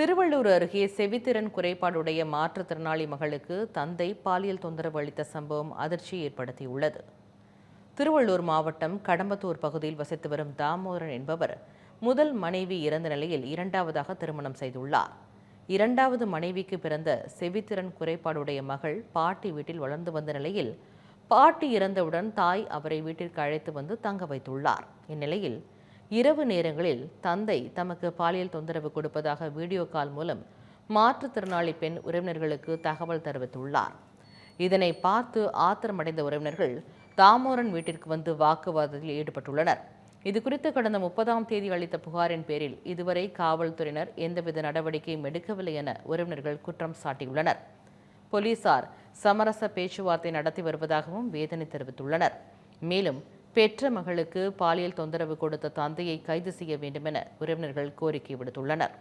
திருவள்ளூர் அருகே செவித்திறன் குறைபாடுடைய மாற்றுத்திறனாளி மகளுக்கு தந்தை பாலியல் தொந்தரவு அளித்த சம்பவம் அதிர்ச்சி ஏற்படுத்தியுள்ளது. திருவள்ளூர் மாவட்டம் கடம்பத்தூர் பகுதியில் வசித்து வரும் தாமோதரன் என்பவர் முதல் மனைவி இறந்த நிலையில் இரண்டாவதாக திருமணம் செய்துள்ளார். இரண்டாவது மனைவிக்கு பிறந்த செவித்திறன் குறைபாடுடைய மகள் பாட்டி வீட்டில் வளர்ந்து வந்த நிலையில் பாட்டி இறந்தவுடன் தாய் அவரை வீட்டிற்கு அழைத்து வந்து தங்க வைத்துள்ளார். இந்நிலையில் இரவு நேரங்களில் தந்தை தமக்கு பாலியல் தொந்தரவு கொடுப்பதாக வீடியோ கால் மூலம் மாற்றுத்திறனாளி பெண் உறவினர்களுக்கு தகவல் தெரிவித்துள்ளார். இதனை பார்த்து ஆத்திரமடைந்த உறவினர்கள் தாமோரன் வீட்டிற்கு வந்து வாக்குவாதத்தில் ஈடுபட்டுள்ளனர். இது குறித்து கடந்த முப்பதாம் தேதி அளித்த புகாரின் பேரில் இதுவரை காவல்துறையினர் எந்தவித நடவடிக்கையும் எடுக்கவில்லை என உறவினர்கள் குற்றம் சாட்டியுள்ளனர். போலீசார் சமரச பேச்சுவார்த்தை நடத்தி வருவதாகவும் வேதனை தெரிவித்துள்ளனர். மேலும் பெற்ற மகளுக்கு பாலியல் தொந்தரவு கொடுத்த தந்தையை கைது செய்ய வேண்டும் என உறவினர்கள் கோரிக்கை விடுத்துள்ளனர்.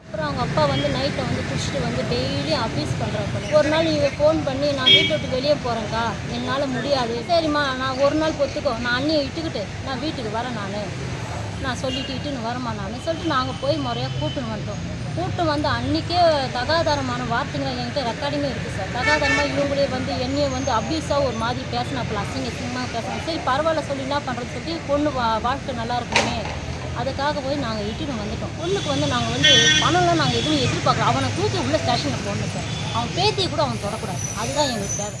அப்புறம் அவங்க அப்பா வந்து நைட்டை வந்து குடிச்சிட்டு வந்து டெய்லி அபியூஸ் பண்ணுறாங்க ஒரு நாள் நீங்கள் ஃபோன் பண்ணி நான் வீட்டை விட்டு வெளியே போகிறேங்க்கா என்னால் முடியாது. சரிம்மா நான் ஒரு நாள் பொத்துக்கோ. நான் அண்ணியை இட்டுக்கிட்டு நான் வீட்டுக்கு வரேன் நான். நான் சொல்லிட்டு இட்டுன்னு வரேம்மா நான்? சொல்லிட்டு நாங்கள் போய் முறையாக கூட்டுன்னு வந்துட்டோம். கூப்பிட்டு வந்து அன்றைக்கே தகாதாரமான வார்த்தைகள் என்கிட்ட ரெக்கார்டிங்கும் இருக்குது சார். தகாதாரமாக இவங்களே வந்து என்னையே வந்து அப்யூஸாக ஒரு மாதிரி பேசினாப்பில் அசிங்க அசிங்கமாக பேசினாங்க. சரி பரவாயில்ல சொல்லி என்ன பண்ணுறது சொல்லி பொண்ணு வா வாழ்க்கை நல்லா இருக்குமே. அதுக்காக போய் நாங்கள் இட்டுன்னு வந்துட்டோம். பொண்ணுக்கு வந்து நாங்கள் வந்து பணம்லாம் நாங்கள் எதுவும் எதிர்பார்க்கல. அவனை தூக்கி உள்ள ஸ்டேஷனில் போடணும் சார். அவன் பேத்தியை கூட அவன் தொடக்கூடாது. அதுதான் எங்களுக்கு தேவை.